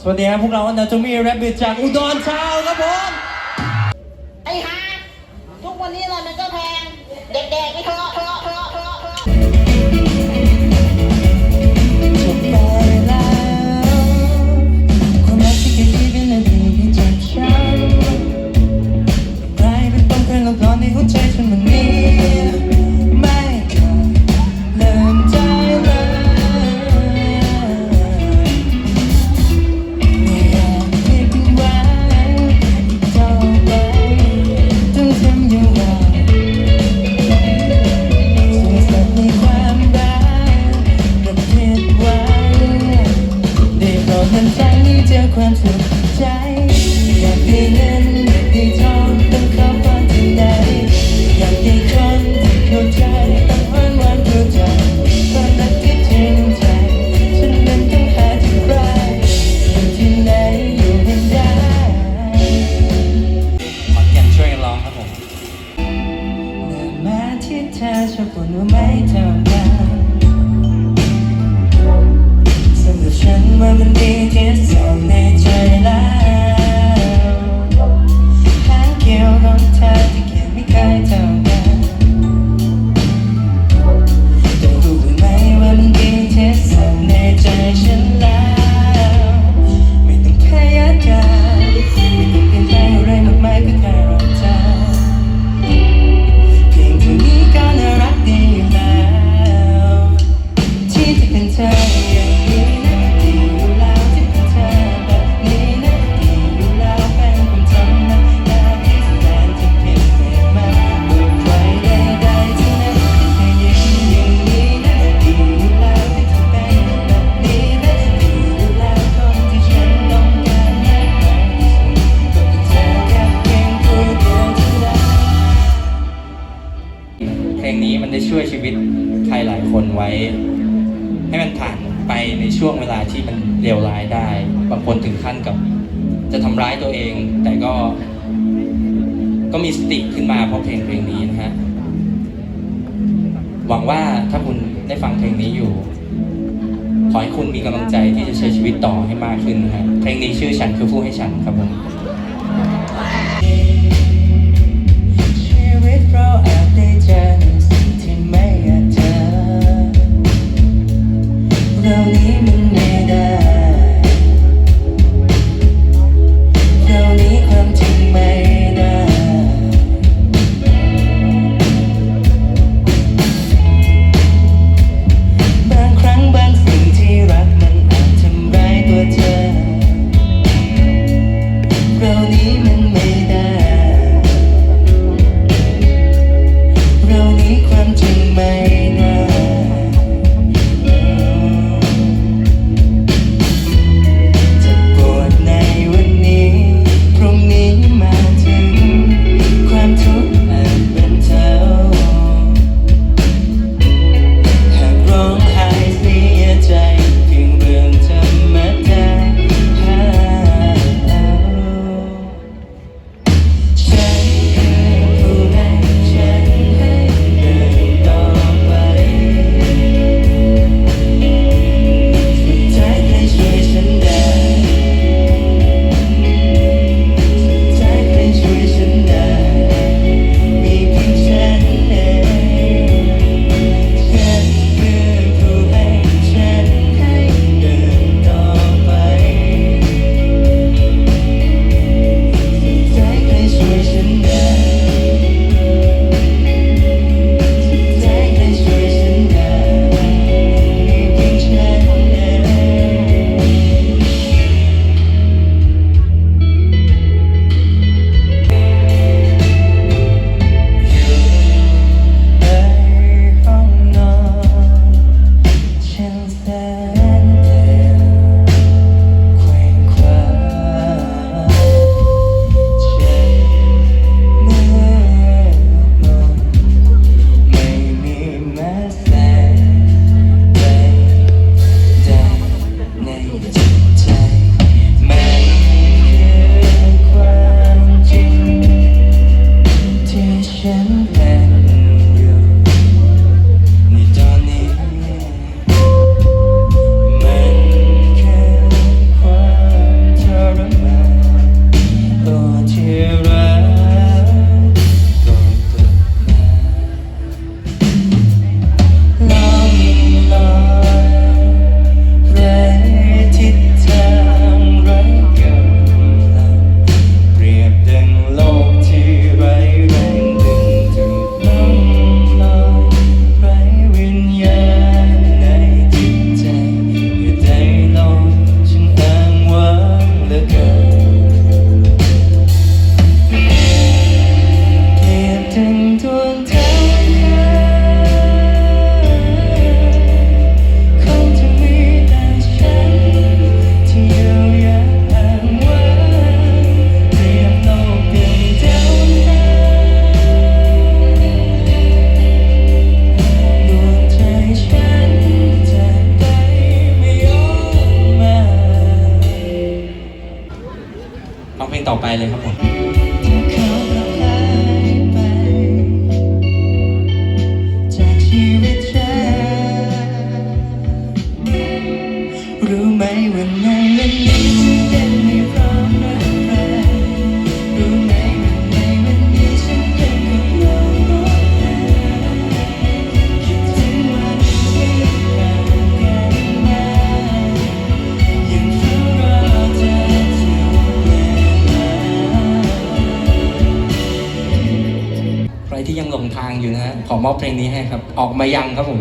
สวัสดีครับพวกเราเราจะมีแรปบิทจากอุดรชาวครับผม ไอ้ฮะทุกวันนี้อะไรมันก็แพง เด็กๆไม่ทะเลาะ ง แต่ก็ ก็มีสติขึ้นมาเพราะเพลงเพลงนี้นะฮะ หวังว่าถ้าคุณได้ฟังเพลงนี้อยู่ ขอให้คุณมีกำลังใจที่จะใช้ชีวิตต่อให้มากขึ้นนะฮะ เพลงนี้ชื่อฉันคือผู้ให้ฉันครับผมเรานี้มันไม่ได้ ต่อไปเลยครับผมชีวิต เพลงนี้ให้ครับ ออกมายังครับผม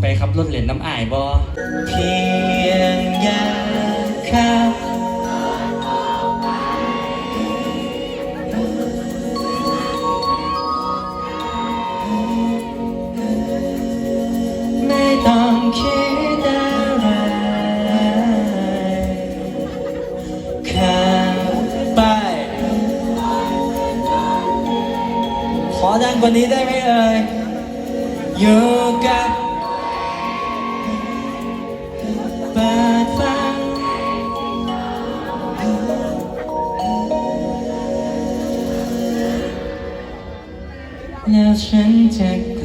ไปครับรถเหรียญน้ำอายบอเพียงอยากขับไม่ต้องคิดอะไรขับไปขอดังกว่านี้ได้ไหมเอ่ยอยู่กัน 的瞬间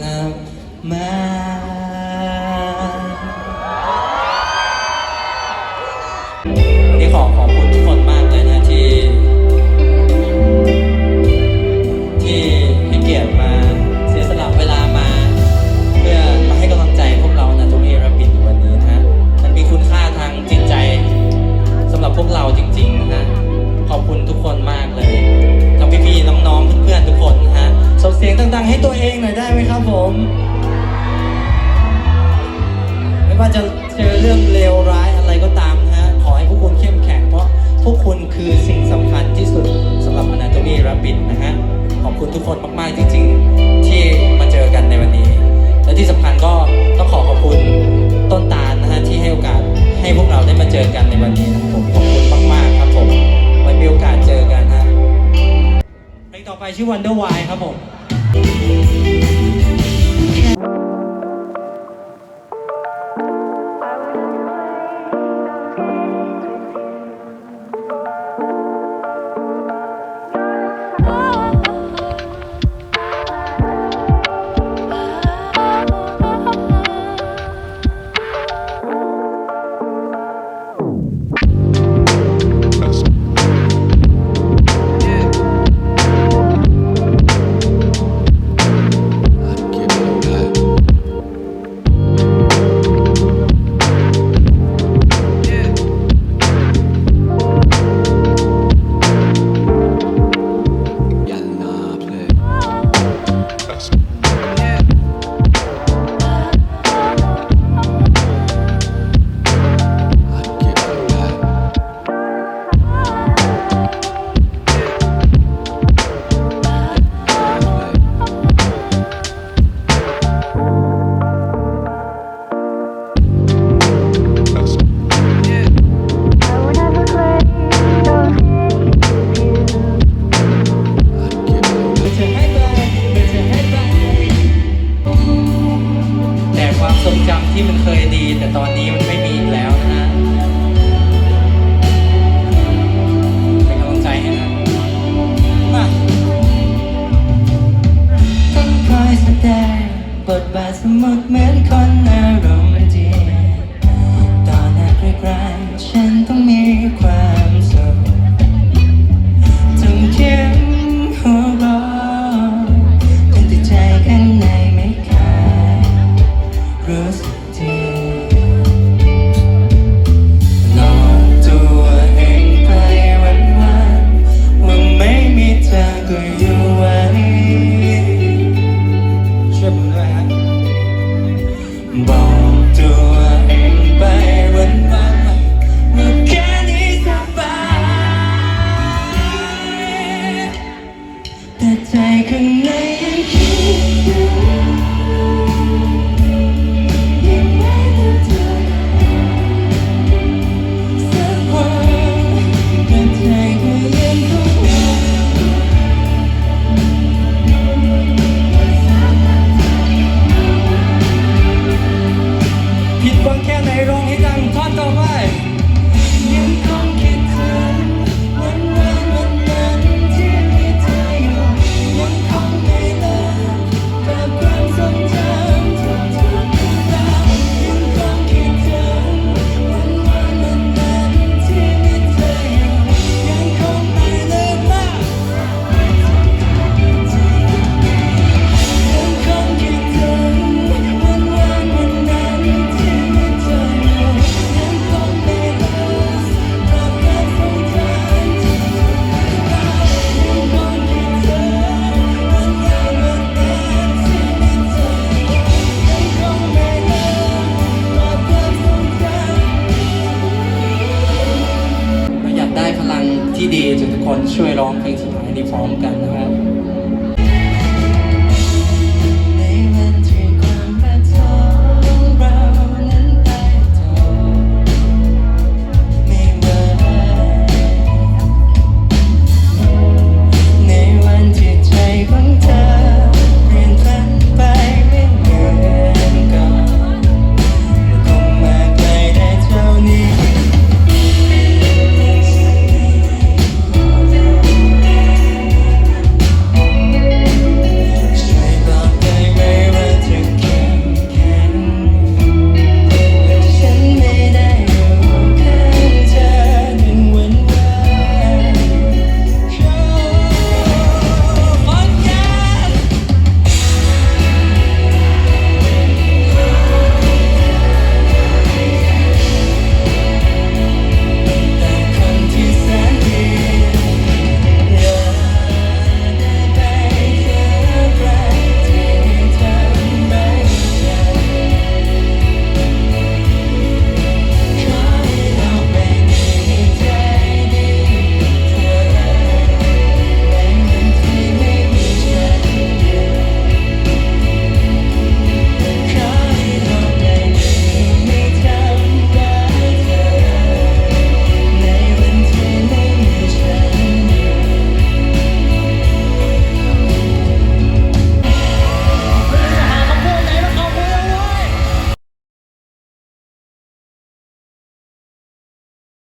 ชื่อวันเดอร์ไวครับผม คนช่วยร้องเพลงสุดท้ายนี้พร้อมกันนะครับ